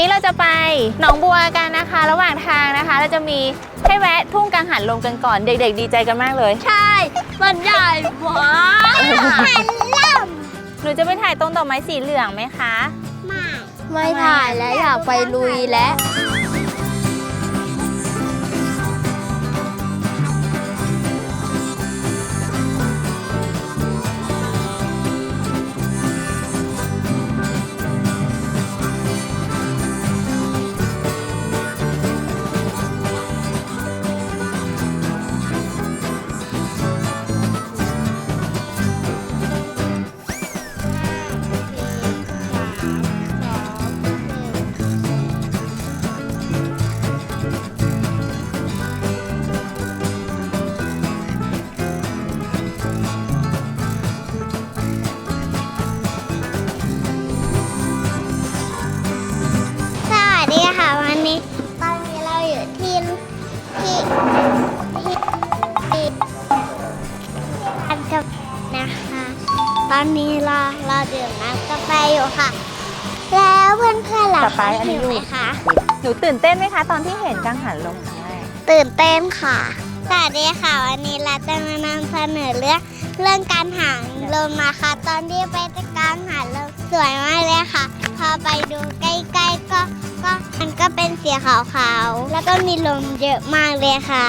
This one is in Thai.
นี้เราจะไปหนองบัวกันนะคะ ระหว่างทางนะคะ เราจะมีให้แวะทุ่งกังหันลมกันก่อนเด็กๆ ดีใจกันมากเลย ใช่ มันใหญ่มากหนูจะไปถ่ายต้นดอกไม้สีเหลืองไหมคะ ไม่ถ่ายแล้วอยากไปลุยแล้ว กับนะคะ ตอนนี้เราเราดื่มน้ำกาแฟอยู่ค่ะ แล้วเพื่อนเพื่อนๆล่ะต่อไปอันนี้หิวไหมลูก คะหนูตื่นเต้นไหมคะ ตอนที่เห็นกังหันลมครั้งแรก ตื่นเต้นค่ะสวัสดีค่ะวันนี้เราจะมานำเสนอเรื่องเรื่องการหางลมนะคะ ตอนที่ไปกลางหางลมสวยมากเลยค่ะ พอไปดูใกล้ๆก็ก็มันก็เป็นสีขาวๆแล้วก็มีลมเยอะมากเลยค่ะ